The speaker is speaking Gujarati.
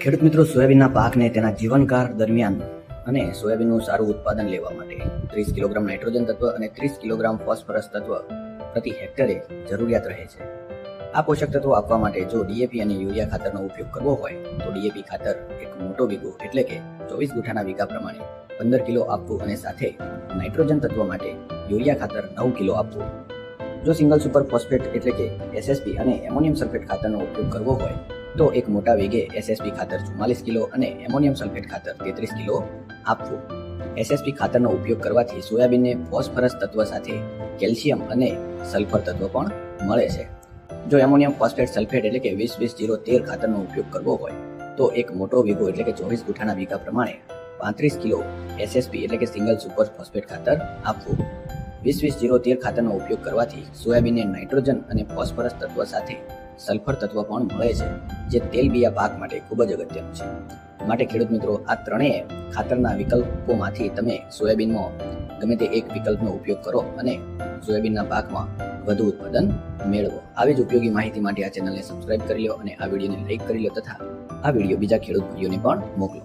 ખેડૂત મિત્રો, સોયાબીનના પાકને તેના જીવનકાળ દરમિયાન અને સોયાબીનનું સારું ઉત્પાદન લેવા માટે ત્રીસ કિલોગ્રામ નાઇટ્રોજન તત્વ અને ત્રીસ કિલોગ્રામ ફોસ્ફરસ તત્વ પ્રતિ હેક્ટરે જરૂરિયાત રહે છે. આ પોષક તત્વો આપવા માટે જો ડીએપી અને યુરિયા ખાતરનો ઉપયોગ કરવો હોય, તો ડીએપી ખાતર એક મોટો વીઘો એટલે કે ચોવીસ ગુઠાના વીઘા પ્રમાણે પંદર કિલો આપવું અને સાથે નાઇટ્રોજન તત્વ માટે યુરિયા ખાતર નવ કિલો આપવું. જો સિંગલ સુપર ફોસ્ફેટ એટલે કે એસએસપી અને એમોનિયમ સલ્ફેટ ખાતરનો ઉપયોગ કરવો હોય તો એક મોટા વેગે એસએસપી ખાતર ચુમ્માલીસ કિલો અને એમોનિયમ સલ્ફેટ ખાતર તેત્રીસ કિલો આપવું. એસએસપી ખાતરનો ઉપયોગ કરવાથી સોયાબીનને ફોસ્ફરસ તત્વ સાથે કેલ્શિયમ અને સલ્ફર તત્વ પણ મળે છે. જો એમોનિયમ ફોસ્ફેટ સલ્ફેટ એટલે કે વીસ વીસ જીરો તેર ખાતરનો ઉપયોગ કરવો હોય, તો એક મોટો વીઘો એટલે કે ચોવીસ ગુઠાના વીઘા પ્રમાણે પાંત્રીસ કિલો એસએસપી એટલે કે સિંગલ સુપર ફોસ્ફેટ ખાતર આપવું. વીસ વીસ જીરો તેર ખાતરનો ઉપયોગ કરવાથી સોયાબીનને નાઇટ્રોજન અને ફોસ્ફરસ તત્વ સાથે સલ્ફર તત્વ પણ મળે છે. જે તેલબિયા પાક માટે ખૂબ જ અગત્યનું છે. માટે ખેડૂત મિત્રો, આ ત્રણેય ખાતરના વિકલ્પોમાંથી તમે સોયાબીનમાં ગમે તે એક વિકલ્પનો ઉપયોગ કરો અને સોયાબીનના પાકમાં વધુ ઉત્પાદન મેળવો. આવી જ ઉપયોગી માહિતી માટે આ ચેનલને સબસ્ક્રાઇબ કરી લો અને આ વિડીયોને લાઇક કરી લો તથા આ વીડિયો બીજા ખેડૂત ભાઈઓને પણ મોકલો.